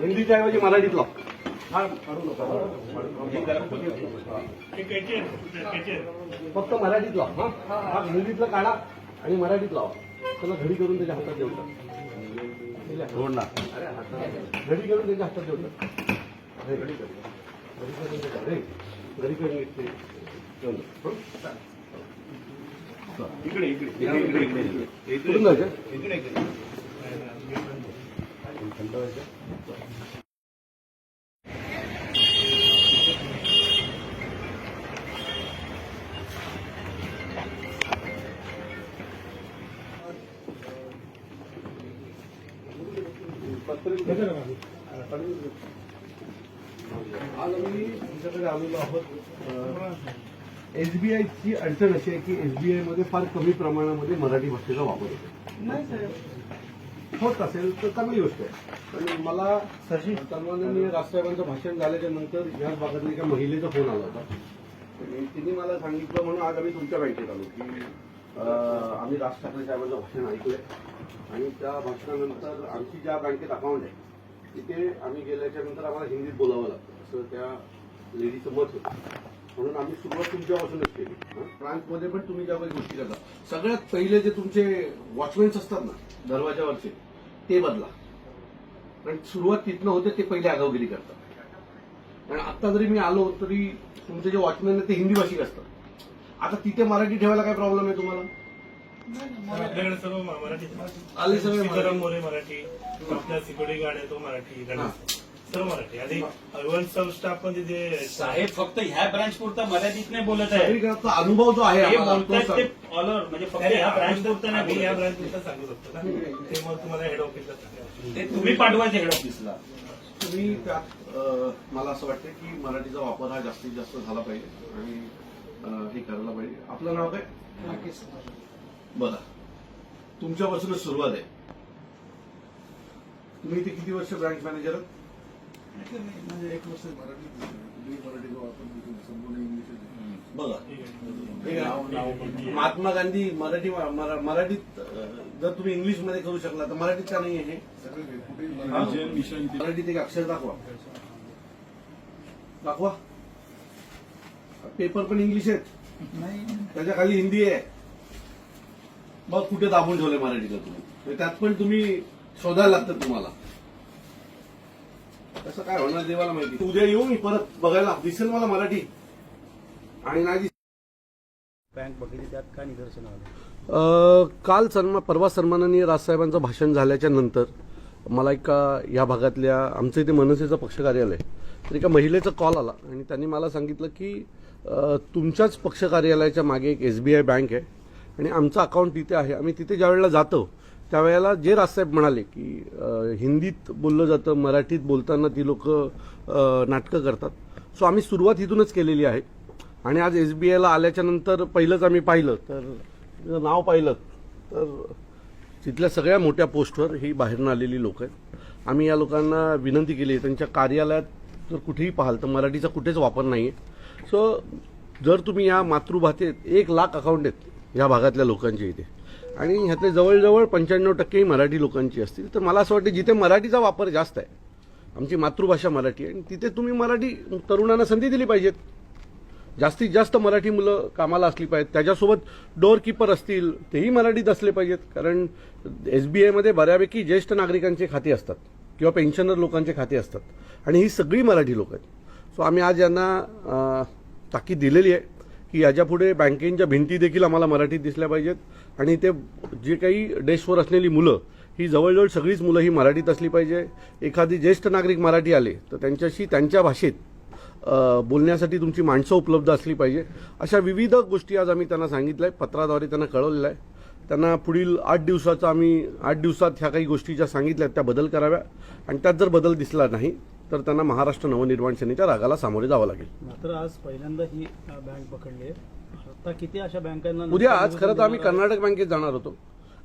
हिंदीच्या ऐवजी मराठीत लाव फक्त मराठीत लाव हा. हिंदीतलं काढा आणि मराठीत लावा. त्याला घडी करून त्याच्या हातात देऊन टाक. घडी करून त्याच्या हातात देऊन टाक. हे, घडी कर. घडी करून हे, घडी करून. हं? इकडे इकडे. इकडे इकडे इकडे कुठून जायचं इकडे इकडे थंड व्हायचं. आज आम्ही तुमच्याकडे आलेलो आहोत. एसबीआयची अडचण अशी आहे की एसबीआयमध्ये फार कमी प्रमाणामध्ये मराठी भाषेचा वापर होतो. होत असेल तर चांगली गोष्ट आहे. पण मला सन्माननीय राजसाहेबांचं भाषण झाल्याच्यानंतर याच भागातल्या एका महिलेचा फोन आला होता. आणि तिने मला सांगितलं म्हणून आज आम्ही तुमच्या बँकेत आलो की आम्ही राज ठाकरे साहेबांचं भाषण ऐकलंय. आणि त्या भाषणानंतर आमची ज्या बँकेत अकाउंट आहे तिथे आम्ही गेल्याच्यानंतर आम्हाला हिंदीत बोलावं लागतं. असं त्या लेडीचं मत होतं. म्हणून आम्ही सुरुवात तुमच्यापासूनच केली? फ्रान्समध्ये पण तुम्ही ज्या काही गोष्टी करता सगळ्यात पहिले जे तुमचे वॉचमॅन्स असतात ना दरवाजावरचे ते बदला. कारण सुरुवात तिथनं होते ते पहिले आगावगिरी करतात. आणि आता जरी मी आलो तरी तुमचे जे वॉचमॅन आहेत ते हिंदी भाषिक असतात. आता तिथे मराठी ठेवायला काय प्रॉब्लेम आहे तुम्हाला? आपल्याकडे सर्व मराठी आले सगळे मोरे मराठी आपल्या सिक्युरिटी गार्ड आहे तो मराठी मराठी. आणि तिथे साहेब फक्त ह्या ब्रांच पुरता मराठीत नाही बोलत आहे. अनुभव जो आहे हे आम्हाला, तो बोलतात ते सांग. ऑल ओव्हर म्हणजे फक्त ह्या ब्रांच पुरता नाही या बोलत. ब्रांच पुरतं सांगू शकतो ना. ते मग तुम्हाला हेड ऑफिसला सांगा ते तुम्ही पाठवायचे हेड ऑफिसला तुम्ही त्यात अं, मला असं वाटतं की मराठीचा वापर हा जास्तीत जास्त झाला पाहिजे आणि अं, हे करायला पाहिजे. आपलं नाव काय? बघा. तुमच्यापासूनच सुरुवात आहे. तुम्ही इथे किती वर्ष ब्रँच मॅनेजर आहात? म्हणजे एक वर्ष मराठी मी मराठीचा वापर संपूर्ण इंग्लिश बघा हे. महात्मा गांधी मराठी मरा- मराठीत जर तुम्ही इंग्लिशमध्ये करू शकला तर मराठीत का नाही आहे हे मराठीत एक अक्षर दाखवा. दाखवा. पेपर पण इंग्लिश आहेत. नाही. त्याच्याखाली हिंदी आहे. मग कुठे दाबून ठेवले मराठीला तुम्ही. म्हणजे त्यात पण तुम्ही शोधायला लागतं तुम्हाला. कसं काय होणार देवाला माहिती? उद्या येऊ मी परत बघायला दिसेल मला मराठी. आणि नाही दिसेल बँक बघितली त्यात काय निदर्शन आलं? अ, काल सन्मा परवा सन्माननीय राजसाहेबांचं भाषण झाल्याच्यानंतर मला एका या भागातल्या आमचं इथे मनसेचं पक्ष कार्यालय आहे. तर एका महिलेचा कॉल आला. आणि त्यांनी मला सांगितलं की तुमच्याच पक्ष कार्यालयाच्या मागे एक एस बी आय बँक आहे आणि आमचं अकाउंट तिथे आहे. आम्ही तिथे ज्या वेळेला जातो त्यावेळेला जे राजसाहेब म्हणाले की हिंदीत बोललं जातं मराठीत बोलताना ती लोक नाटकं करतात. सो आम्ही सुरुवात इथूनच केलेली आहे. आणि आज एस बी आयला आल्याच्यानंतर पहिलंच आम्ही पाहिलं तर नाव पाहिलं तर तिथल्या सगळ्या मोठ्या पोस्टवर ही बाहेरून आलेली लोक आहेत. आम्ही या लोकांना विनंती केली त्यांच्या कार्यालयात जर कुठेही पाहाल तर मराठीचा कुठेच वापर नाही आहे सो जर तुम्ही या मातृभाषेत एक लाख अकाउंट आहेत या भागातल्या लोकांच्या इथे आणि ह्यातले जवळजवळ पंच्याण्णव टक्के मराठी लोकांची असतील. तर मला असं वाटतं जिथे मराठीचा वापर जास्त आहे आमची मातृभाषा मराठी आहे आणि तिथे तुम्ही मराठी तरुणांना संधी दिली पाहिजेत. जास्तीत जास्त मराठी मुलं कामाला असली पाहिजेत. त्याच्यासोबत डोअरकीपर असतील तेही मराठीत असले पाहिजेत. कारण एस बी आयमध्ये बऱ्यापैकी ज्येष्ठ नागरिकांचे खाते असतात किंवा पेन्शनर लोकांचे खाते असतात. आणि ही सगळी मराठी लोक आहेत. सो आम्ही आज यांना ताकीद दिलेली आहे. की याच्यापुढे बँकेच्या भिंती देखील आम्हाला मराठीत दिसल्या पाहिजेत. आणि ते जे काही डेस्कवर असलेली मुलं ही जवळजवळ सगळीच मुलं ही मराठीत असली पाहिजे. एखादी ज्येष्ठ नागरिक मराठी आले तर त्यांच्याशी त्यांच्या भाषेत बोलण्यासाठी तुमची माणसं उपलब्ध असली पाहिजे. अशा विविध गोष्टी आज आम्ही त्यांना सांगितल्या आहे पत्राद्वारे त्यांना कळवलेलं आहे त्यांना पुढील आठ दिवसाचा आम्ही आठ दिवसात ह्या काही गोष्टी ज्या सांगितल्या आहेत त्या बदल कराव्या. आणि त्यात जर बदल दिसला नाही तर त्यांना महाराष्ट्र नवनिर्माण सेनेच्या रागाला सामोरे जावं लागेल. मात्र आज पहिल्यांदा ही अ, बँक पकडली आहे. आता किती अशा बँकांना उद्या आज खरं तर आम्ही कर्नाटक बँकेत जाणार होतो.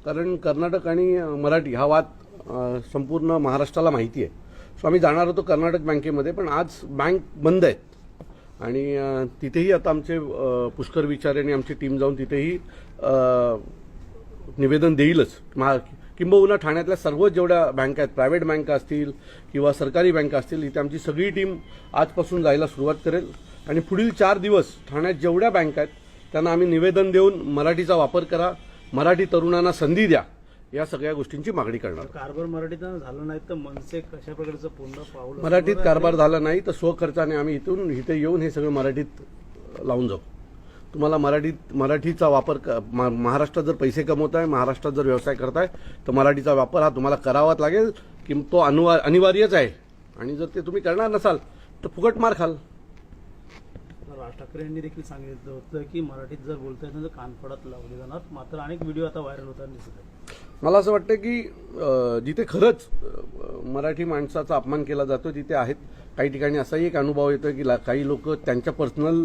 कारण कर्नाटक आणि अ, मराठी हा वाद अ, संपूर्ण महाराष्ट्राला माहिती आहे. सो आम्ही जाणार होतो कर्नाटक बँकेमध्ये पण आज बँक बंद आहेत आणि अ, तिथेही आता आमचे अ, पुष्कर विचारे आणि आमची टीम जाऊन तिथेही अ, निवेदन देईलच. महा किंबहुना ठाण्यातल्या सर्व जेवढ्या बँका आहेत प्रायव्हेट बँका असतील किंवा सरकारी बँका असतील इथे आमची सगळी टीम आजपासून जायला सुरुवात करेल. आणि पुढील चार दिवस ठाण्यात जेवढ्या बँका आहेत त्यांना आम्ही निवेदन देऊन मराठीचा वापर करा मराठी तरुणांना संधी द्या या सगळ्या गोष्टींची मागणी करणार कारभार मराठीतनं झालं नाही तर मनसे कशा प्रकारचं पूर्ण पाऊल मराठीत कारभार? झाला नाही तर स्वखर्चाने आम्ही इथून इथे येऊन हे सगळं मराठीत लावून जाऊ. तुम्हाला मराठीत मराठीचा वापर क- महाराष्ट्रात जर पैसे कमवताय महाराष्ट्रात जर व्यवसाय करताय तर मराठीचा वापर हा तुम्हाला करावाच लागेल की तो अनुवा अनिवार्यच आहे. आणि जर ते तुम्ही करणार नसाल तर फुकट मार खाल. राज ठाकरे यांनी देखील सांगितलं होतं की मराठीत जर बोलता येत नाही तर कानफडात लावले जाणार. मात्र अनेक व्हिडिओ आता व्हायरल होताना दिसत आहेत. मला असं वाटतं की जिथे खरंच मराठी माणसाचा अपमान केला जातो तिथे आहेत. काही ठिकाणी असाही एक अनुभव येतो की काही लोक त्यांच्या पर्सनल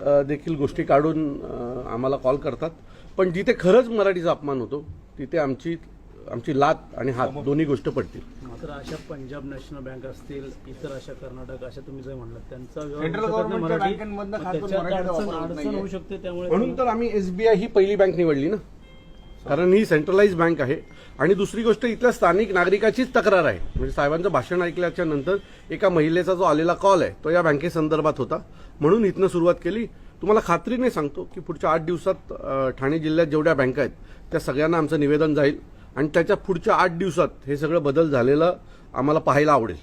देखील गोष्टी काढून आम्हाला कॉल करतात. पण जिथे खरंच मराठीचा अपमान होतो तिथे आमची आमची लात आणि हात दोन्ही गोष्ट पडतील. मात्र अशा पंजाब नॅशनल बँक असतील इतर अशा कर्नाटक अशा तुम्ही जे म्हणलात त्यांचा अडचण. होऊ शकते त्यामुळे म्हणून तर आम्ही एसबीआय ही पहिली बँक निवडली ना. कारण ही सेंट्रलाइज बँक आहे. आणि दुसरी गोष्ट इथल्या स्थानिक नागरिकाचीच तक्रार आहे. म्हणजे साहेबांचं भाषण ऐकल्याच्या नंतर एका महिलेचा जो आलेला कॉल आहे तो या बँकेसंदर्भात होता. म्हणून इथनं सुरुवात केली. तुम्हाला खात्रीने सांगतो की पुढच्या आठ दिवसात ठाणे जिल्ह्यात जेवढ्या बँका आहेत त्या सगळ्यांना आमचं निवेदन जाईल. आणि त्याच्या पुढच्या आठ दिवसात हे सगळं बदल झालेलं आम्हाला पाहायला आवडेल.